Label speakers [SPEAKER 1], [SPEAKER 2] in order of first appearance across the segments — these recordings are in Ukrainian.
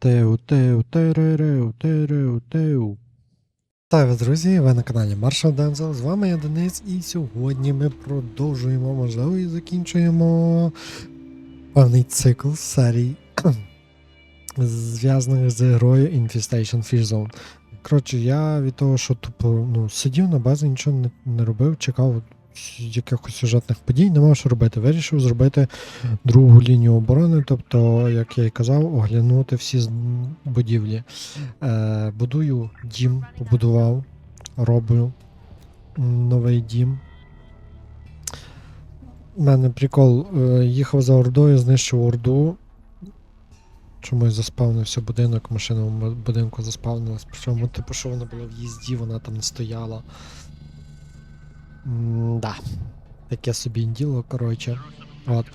[SPEAKER 1] Теу, теу, теререу, тереу, теу. Вас, друзі, ви на каналі Маршал Дензел. З вами я Денис, і сьогодні ми продовжуємо, можливо, і закінчуємо певний цикл серій, зв'язаних з грою Infestation Fish Zone. Коротше, я від того, що тупо ну, сидів на базі, нічого не, не робив, чекав якихось сюжетних подій, не мав що робити. Вирішив зробити другу лінію оборони, тобто, як я і казав, оглянути всі будівлі. Е, будую дім, побудував, роблю новий дім. У мене прикол, е, їхав за ордою, знищив орду. Чомусь заспавнився будинок, машина в будинку заспавнилась. Причому, типу, що вона була в їзді, вона там не стояла. М, Да. Таке собі діло, коротше. От.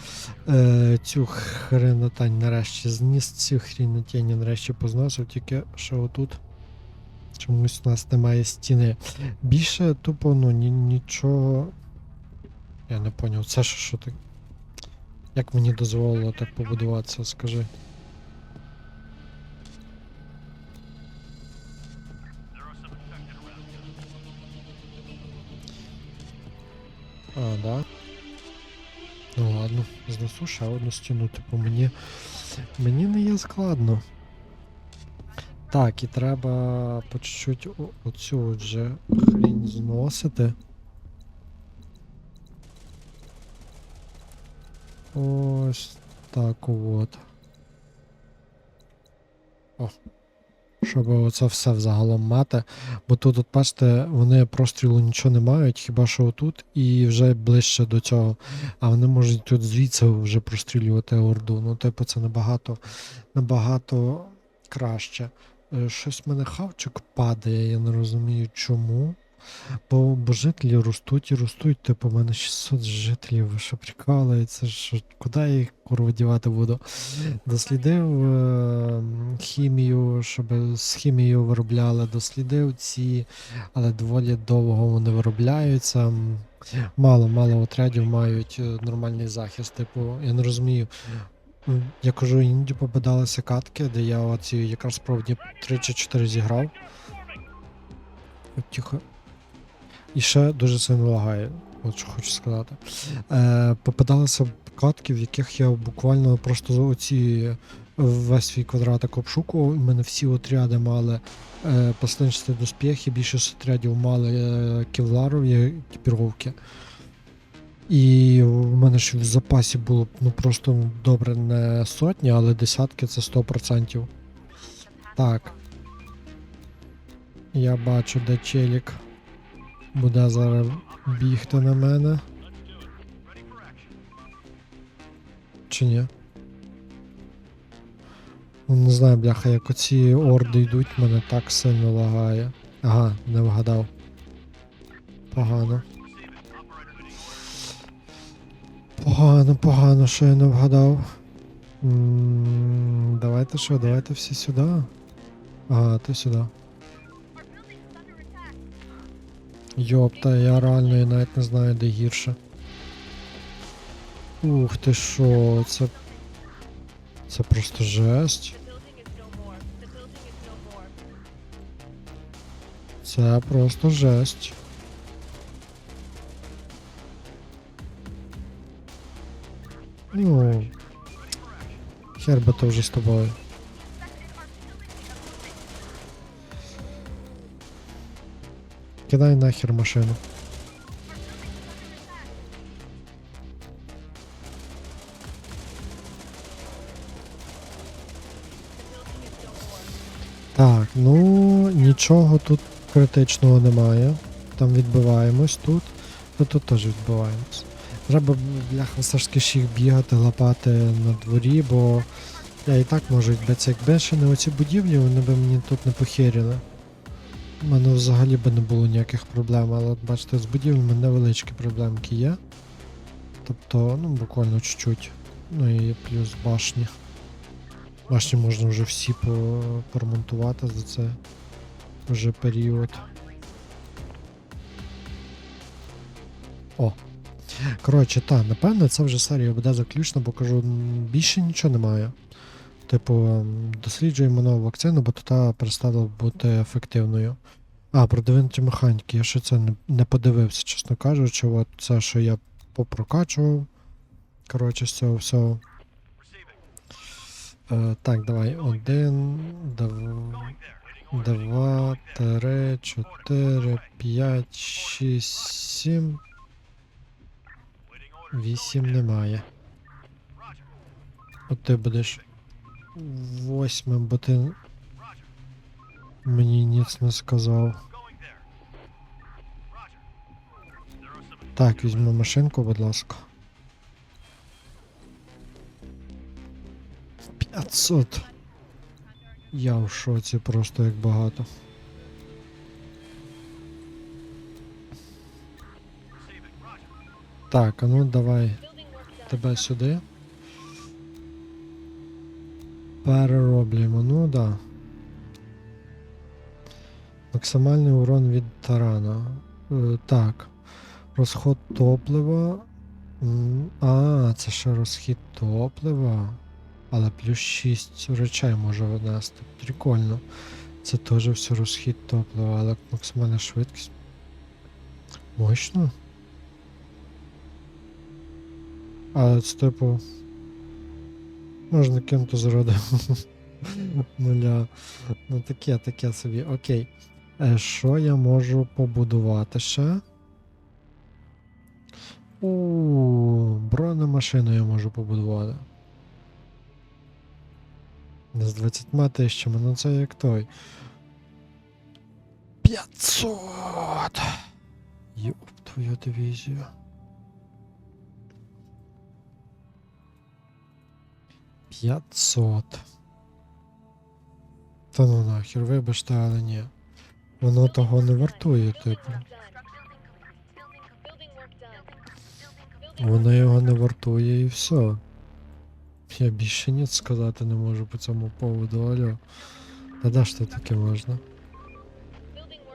[SPEAKER 1] Е, цю хренотань нарешті зніс, цю хренотень нарешті позносив, тільки що отут чомусь у нас немає стіни. Більше тупо, ну, ні, нічого. Я не поняв, це що, що ти. Як мені дозволило так побудуватися, скажи. А, да? Ну ладно, знесу ще одну стіну, типу мені. Мені не є складно. Так, і треба по чуть-чуть оцю от же хрінь зносити. Ось так от. О. Щоб оце все взагалом мати. Бо тут, от бачите, вони прострілу нічого не мають, хіба що отут і вже ближче до цього. А вони можуть тут звідси вже прострілювати орду. Ну, типу, це набагато, набагато краще. Е, Щось в мене хавчик падає, я не розумію чому. Бо, бо жителі ростуть і ростуть, типу, в мене 600 жителів, що прикалується, що куди я їх курва дівати буду? Дослідив е, хімію, щоб з хімією виробляли, дослідив ці, але доволі довго вони виробляються. Мало, мало отрядів мають е, нормальний захист. Типу, я не розумію. Я кажу, іноді попадалися катки, де я оці якраз справді 3 чи 4 зіграв. Тихо. І ще дуже сильно лагає, от що хочу сказати. Е, попадалися катки, в яких я буквально просто оці весь свій квадратик обшукував, в мене всі отряди мали е, послинчаті доспіхи, більшість отрядів мали е, кевларові екіпіровки. І в мене ж в запасі було ну просто добре не сотні, але десятки це 100%. Так. Я бачу, де челік буде зараз бігти на мене. Чи ні? Не знаю, бляха, як оці орди йдуть, мене так сильно лагає. Ага, не вгадав. Погано. Погано, погано, що я не вгадав. М, Давайте що, давайте всі сюди. Ага, ти сюди. Йопта, я реально я навіть не знаю, де гірше. Ух ти що, це. Це просто жесть. Це просто жесть. Ну. Хер би то вже з тобою. Кидай нахер машину. Так, ну нічого тут критичного немає. Там відбиваємось тут, то тут теж відбиваємось. Треба, бляха, таки бігати, лапати на дворі, бо я і так можу битися. Якби ще не оці будівлі, вони б мені тут не похеріли. У мене взагалі би не було ніяких проблем, але бачите, з будівлями невеличкі проблемки є. Тобто, ну, буквально чуть-чуть. Ну і плюс башні. Башні можна вже всі по- поремонтувати за це вже період. О. Коротше, та, напевно, це вже серія буде заключна, бо кажу, більше нічого немає. Типу, досліджуємо нову вакцину, бо та перестала бути ефективною. А, продвинуті механіки. Я ще це не, подивився, чесно кажучи. От це, що я попрокачував. Коротше, з цього всього. Е, так, давай. Один, дв... два, три, чотири, п'ять, шість, сім. Вісім немає. От ти будеш восьмим, бо ти мені ніц не сказав. Так, візьму машинку, будь ласка. 500. Я в шоці просто як багато. Так, а ну давай тебе сюди. Перероблюємо, ну да. Максимальний урон від тарана. Е, так. Розход топлива. А, це ще розхід топлива. Але плюс 6 речей може винести. Прикольно. Це теж все розхід топлива, але максимальна швидкість. Мощно. Але це типу. Можна зроду. Нуля. Ну таке, таке собі. Окей. Е, Що я можу побудувати ще? У бронемашину я можу побудувати. З 20 тисячами, ну це як той. 500! Йоп твою дивізію. 500. Та ну нахер, вибачте, але ні. Воно того не вартує, типу. Воно його не вартує і все. Я більше ніц сказати не можу по цьому поводу, алло. Та ж то таке можна?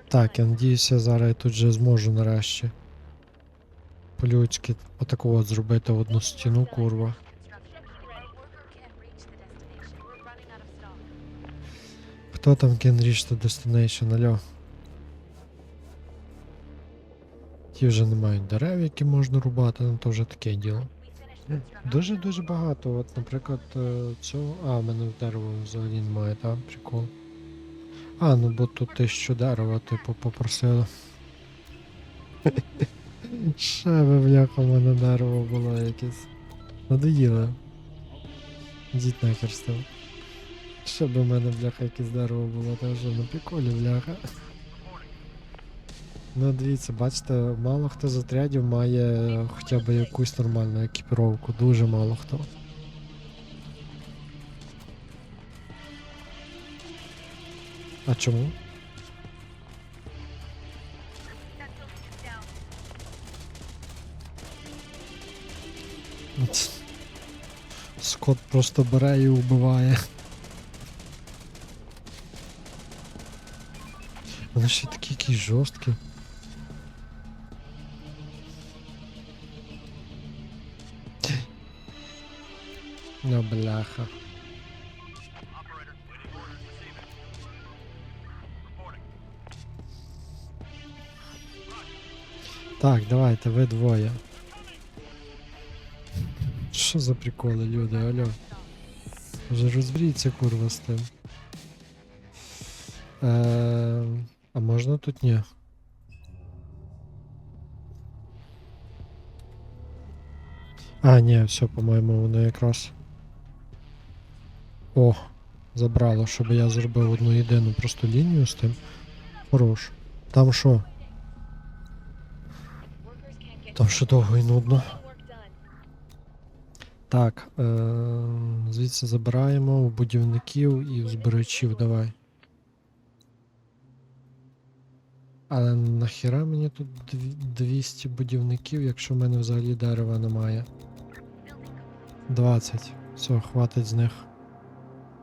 [SPEAKER 1] Так, я надіюся, зараз я тут же зможу нарешті. По-людськи отаку от зробити одну стіну, курва. Хто там can reach the destination, алло? Ті вже не мають дерев, які можна рубати, ну то вже таке діло. Дуже-дуже багато. От, наприклад, е, цього. А, в мене дерево взагалі немає, так? Прикол. А, ну бо тут тисячу дерева, типу, попросили. Ще би, бляха, в мене дерево було якесь. Надоїло. Йдіть нахер з тим. Ще би в мене, бляха, якесь дерево було, теж на приколі, бляха. Ну, дивіться, бачите, мало хто з отрядів має хоча б якусь нормальну екіпіровку, дуже мало хто. А чому? Скот просто бере і вбиває. Ще такі якісь жорсткі. Ну, бляха. Так, давайте, ви двоє. Що за приколи, люди, алло? Вже розберіться, курва, з тим. Е, а можна тут ні? А, ні, все, по-моєму, воно якраз. О, забрало, щоб я зробив одну єдину просто лінію з тим. Хорош. Там що? Там ще довго і нудно. Так, е- звідси забираємо у будівників і у збирачів давай. Але нахіра мені тут 200 будівників, якщо в мене взагалі дерева немає. 20. Все, хватить з них.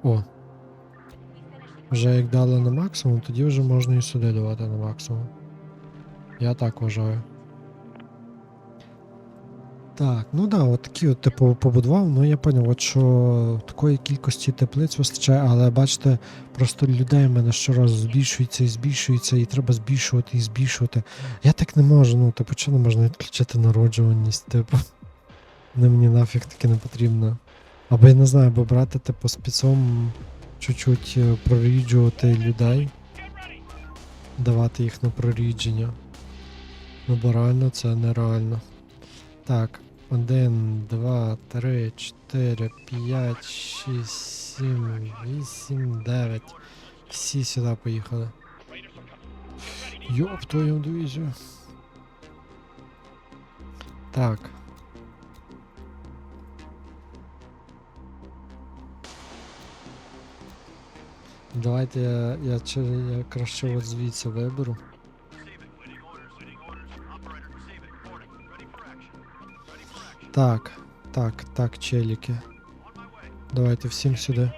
[SPEAKER 1] О. Вже як дали на максимум, тоді вже можна і сюди давати на максимум. Я так вважаю. Так, ну да, от такі от типу побудував. Ну я поняв, от що такої кількості теплиць вистачає, але бачите, просто людей в мене щоразу збільшується і збільшується, і треба збільшувати і збільшувати. Я так не можу, ну типу, не можна відключити народжуваність, типу. Не мені нафіг таке не потрібно. Або я не знаю, або брати типу спецом чуть-чуть е, проріджувати людей, давати їх на прорідження. Ну бо реально це нереально. Так, 1, 2, 3, 4, 5, 6, 7, 8, 9. Всі сюди поїхали. Йоп, твою дивізію. Так. Давайте я, я, чи- я краще от звідси виберу. Так, так, так, челіки. Давайте всім сюди.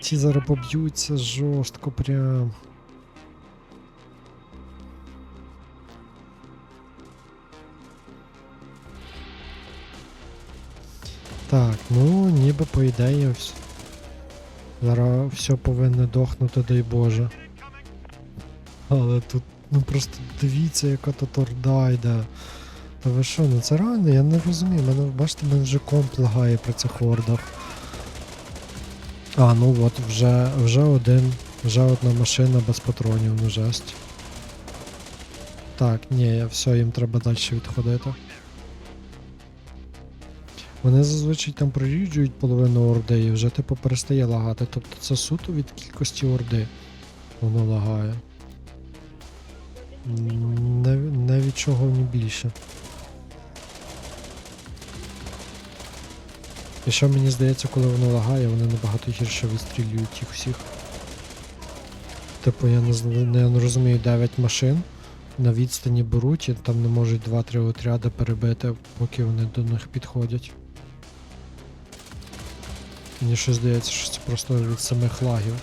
[SPEAKER 1] Ці зараз поб'ються жорстко прям. Так, ну ніби по ідеї вс- зараз все повинно дохнути, дай Боже. Але тут, ну просто дивіться, яка тут орда йде. Та ви що, ну це реально, я не розумію. Мене, бачите, мене вже комп лагає при цих ордах. А, ну от вже, вже один, вже одна машина без патронів, ну жесть. Так, ні, все, їм треба далі відходити. Вони зазвичай там проріджують половину орди і вже типу перестає лагати. Тобто це суто від кількості орди. Воно лагає. Не, не від чого ні більше. І що мені здається, коли воно лагає, вони набагато гірше вистрілюють їх всіх. Типу, я не, зна- не розумію, 9 машин на відстані беруть і там не можуть 2-3 отряди перебити, поки вони до них підходять. Мені щось здається, що це просто від самих лагів.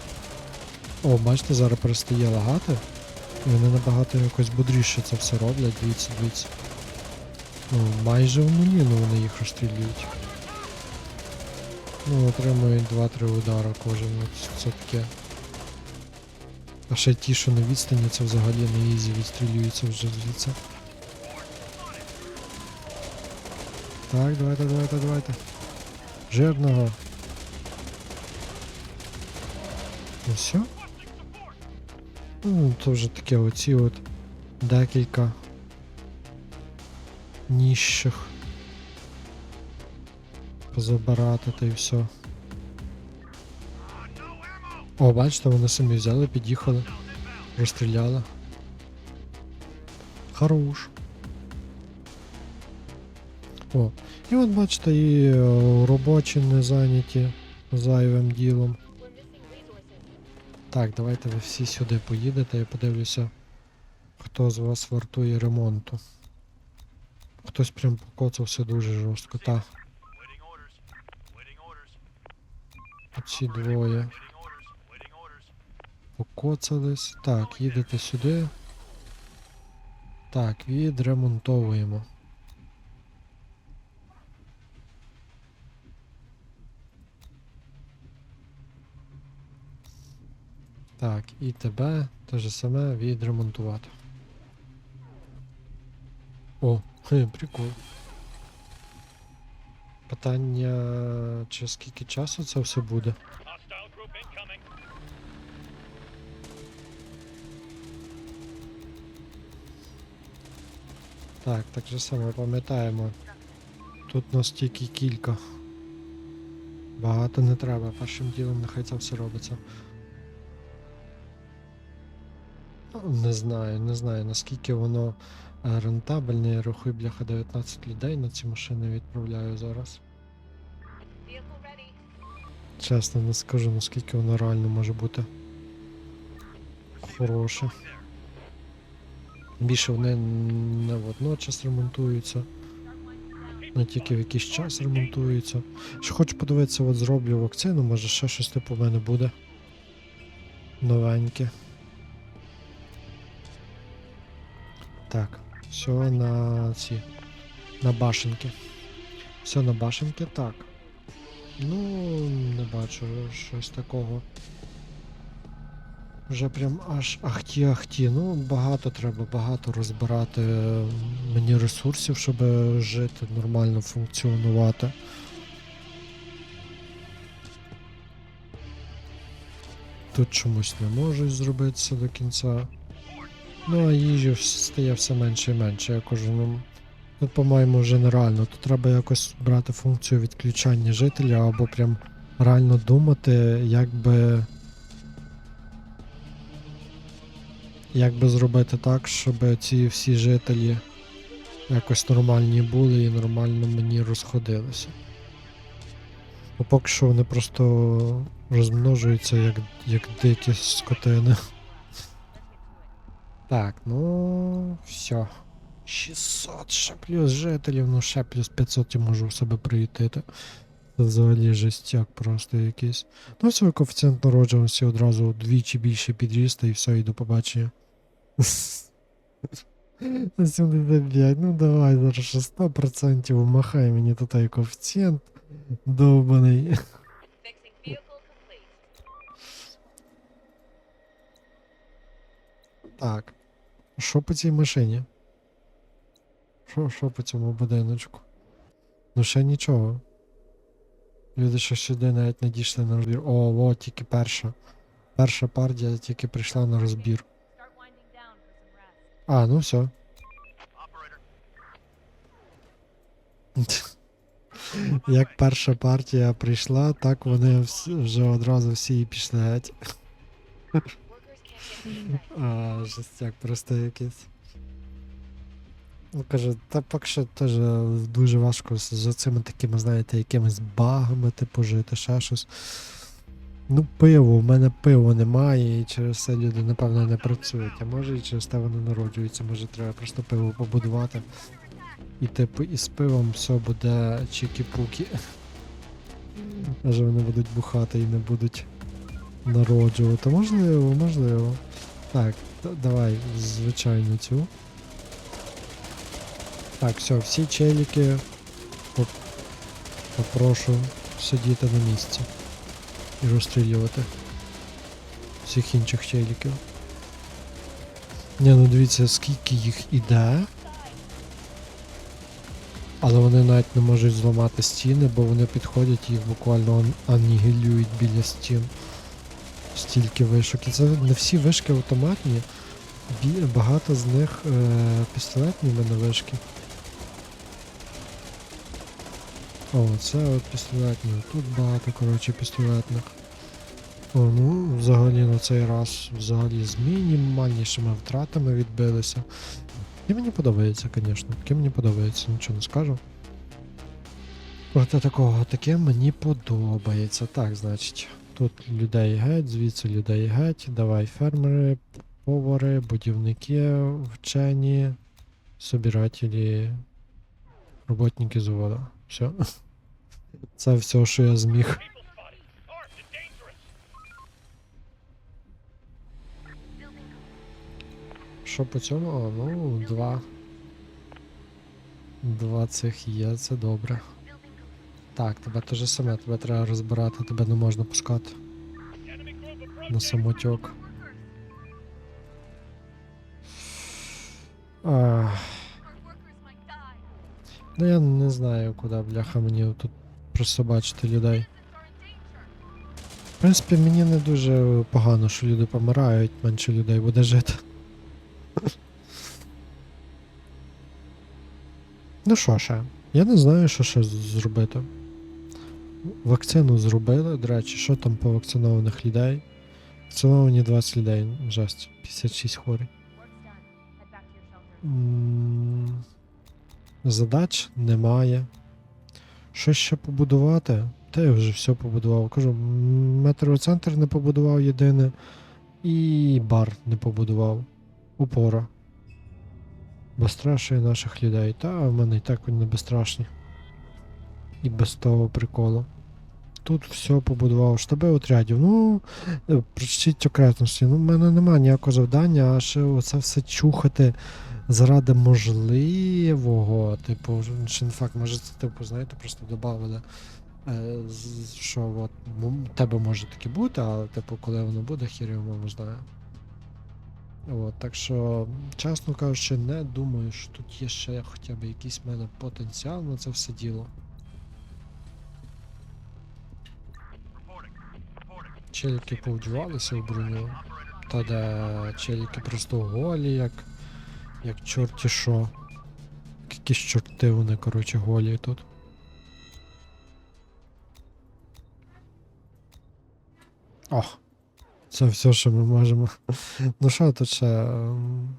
[SPEAKER 1] О, бачите, зараз перестає лагати. Вони набагато якось бодріше це все роблять, дивіться, дивіться. Ну, майже в нулі, ну вони їх розстрілюють. Ну, отримують 2-3 удара кожен, от це таке. А ще ті, що на відстані, це взагалі не ізі відстрілюються вже звідси. Так, давайте, давайте, давайте. Жирного. Ну все? Ну, то вже таке оці от декілька ніжчих. Позабирати та й все. О, бачите, вони самі взяли, під'їхали, розстріляли. Хорош. О, і от бачите, і е, робочі не зайняті зайвим ділом. Так, давайте ви всі сюди поїдете, я подивлюся, хто з вас вартує ремонту. Хтось прям покоцався дуже жорстко. Та, оці двоє покоцались. Так, їдете сюди. Так, відремонтовуємо. Так, і тебе те ж саме відремонтувати. О, хе, прикол. Питання, чи скільки часу це все буде? Так, так же само пам'ятаємо. Тут нас тільки кілька. Багато не треба, першим ділом нехай це все робиться. Не знаю, не знаю наскільки воно е, рентабельне. Я рахую, бляха 19 людей на ці машини відправляю зараз. Чесно, не скажу, наскільки воно реально може бути хороше. Більше вони не водночас ремонтуються. Не тільки в якийсь час ремонтуються. Що хочу подивитися, от зроблю вакцину, може ще щось типу в мене буде. Новеньке. Так, все на ці. На башенки. Все на башенки, так. Ну, не бачу щось такого. Вже прям аж ахті-ахті. Ну, багато треба, багато розбирати е, мені ресурсів, щоб жити, нормально функціонувати. Тут чомусь не можуть зробити до кінця. Ну, а їжі стає все менше і менше, я кажу, ну. Тут, по-моєму, вже нереально. Тут треба якось брати функцію відключання жителя або прям реально думати, як би. Як би зробити так, щоб ці всі жителі якось нормальні були і нормально мені розходилися. Бо поки що вони просто розмножуються як, як дикі скотини. Так, ну все. 600 ще плюс жителів, ну ще плюс 500 я можу в себе приютити. Це взагалі жестяк просто якийсь. Ну все, коефіцієнт народжуваності одразу вдвічі більше підріс, і все, і до побачення. На 75, ну давай зараз ще 100% махай мені тут той коефіцієнт довбаний. Так. Що по цій машині? Що, що по цьому будиночку? Ну ще нічого. Люди ще сюди навіть не дійшли на розбір. О, о, тільки перша. Перша партія тільки прийшла на розбір. А, ну все. Як перша партія прийшла, так вони вже одразу всі і пішли геть. А, жестяк просто якийсь. Ну, каже, та поки що теж дуже важко з, цими такими, знаєте, якимись багами, типу, жити, ще щось. Ну, пиво, в мене пиво немає, і через це люди, напевно, не працюють. А може і через те вони народжуються, може треба просто пиво побудувати. І типу, і з пивом все буде чікі-пукі. Може вони будуть бухати і не будуть народжувати. Можливо, можливо. Так, давай, звичайно, цю. Так, все, всі челіки поп- попрошу сидіти на місці і розстрілювати всіх інших челіків. Ні, ну дивіться, скільки їх іде. Але вони навіть не можуть зламати стіни, бо вони підходять і їх буквально ан- анігілюють біля стін. Стільки вишок. І це не всі вишки автоматні. Багато з них е, пістолетні в мене вишки. О, це от пістолетні. Тут багато, коротше, пістолетних. О, ну, взагалі на цей раз взагалі з мінімальнішими втратами відбилися. І мені подобається, звісно. Таке мені подобається, нічого не скажу. Проте такого таке мені подобається. Так, значить, тут людей геть, звідси людей геть. Давай фермери, повари, будівники, вчені, собирателі, роботники заводу. Все. Це все, що я зміг. Що по цьому? О, ну, два. Два цих є, це добре. Так, тебе те же саме, тебе треба розбирати, тебе не можна пускати. На самотьок. Ну я не знаю, куди бляха мені тут присобачити людей. В принципі, мені не дуже погано, що люди помирають, менше людей буде жити. Ну що ще? Я не знаю, що ще зробити. Вакцину зробили, до речі, що там по вакцинованих людей? Вакциновані 20 людей, жесть, 56 хворих. Задач немає. Що ще побудувати? Та я вже все побудував. Кажу, метроцентр не побудував єдине. І бар не побудував. Упора. Безстрашує наших людей. Та в мене і так вони безстрашні. І без того приколу. Тут все побудував. Штаби отрядів. Ну, е, прочтіть окретності. Ну, в мене немає ніякого завдання, а ще оце все чухати заради можливого, типу, ще не факт, може це, типу, знаєте, просто додали, е, що от тебе може таке бути, але типу, коли воно буде, хір його мама знає. От, так що, чесно кажучи, не думаю, що тут є ще хоча б якийсь в мене потенціал на це все діло. Челіки повдівалися в броню. Та де челіки просто голі, як. як чорті що. Якісь чорти вони, коротше, голі тут. О! Це все, що ми можемо. ну що тут ще? ем,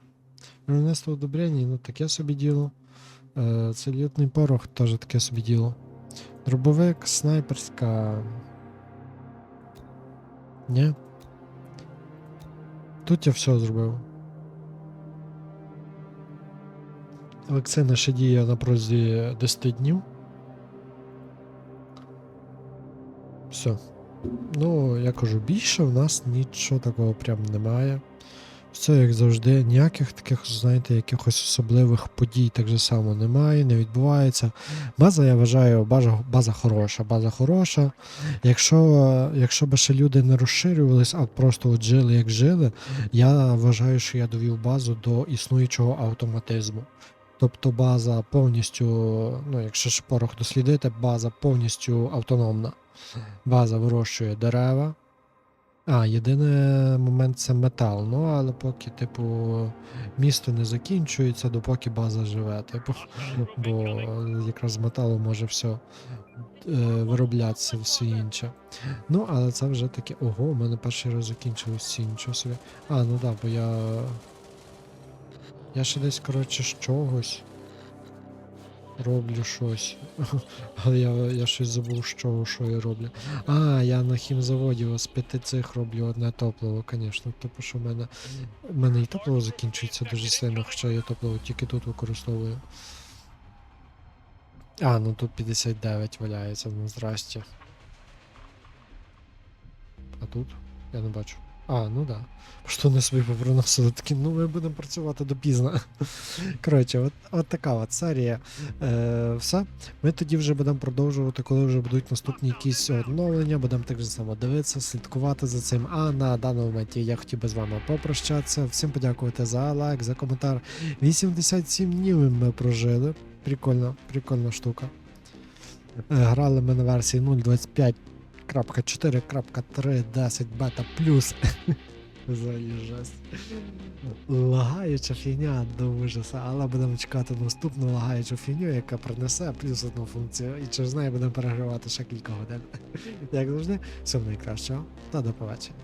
[SPEAKER 1] Виробництво одобрення, ну таке собі діло. Е, Целютний порох теж таке собі діло. Дробовик, снайперська. Ні. Тут я все зробив. Вакцина ще діє на протязі 10 днів. Все. Ну, я кажу, більше в нас нічого такого прям немає. Все як завжди, ніяких таких, знаєте, якихось особливих подій так же само немає, не відбувається. База, я вважаю, база, база хороша. База хороша. Якщо, якщо би ще люди не розширювались, а просто от жили як жили, я вважаю, що я довів базу до існуючого автоматизму. Тобто база повністю, ну якщо ж порох дослідити, база повністю автономна. База вирощує дерева. А, єдиний момент це метал. Ну, але поки, типу, місто не закінчується, допоки база живе. Типу, бо якраз з металу може все е, вироблятися, все інше. Ну, але це вже таке. Ого, у мене перший раз закінчилось нічого собі. А, ну так, бо я. Я ще десь, коротше, з чогось. Роблю щось. Але я, я щось забув, чого, що я роблю. А, я на хімзаводі з п'яти цих роблю одне топливо, звісно. Тобто, що в мене. в мене і топливо закінчується дуже сильно, хоча я топливо тільки тут використовую. А, ну тут 59 валяється, ну здрасте. А тут? Я не бачу. А, ну да. Що вони собі попроносили такі, ну ми будемо працювати допізно. Коротше, от, от така от серія. Е, все. Ми тоді вже будемо продовжувати, коли вже будуть наступні якісь оновлення, будемо так же само дивитися, слідкувати за цим. А на даному моменті я хотів би з вами попрощатися. Всім подякувати за лайк, за коментар. 87 днів ми прожили. Прикольна, прикольна штука. Е, Грали ми на версії 0.25.4.3.10 бета плюс. Жесть. Лагаюча фігня до ужаса, але будемо чекати наступну лагаючу фігню, яка принесе плюс одну функцію, і через неї будемо перегравати ще кілька годин. Як завжди, всього найкращого та до побачення.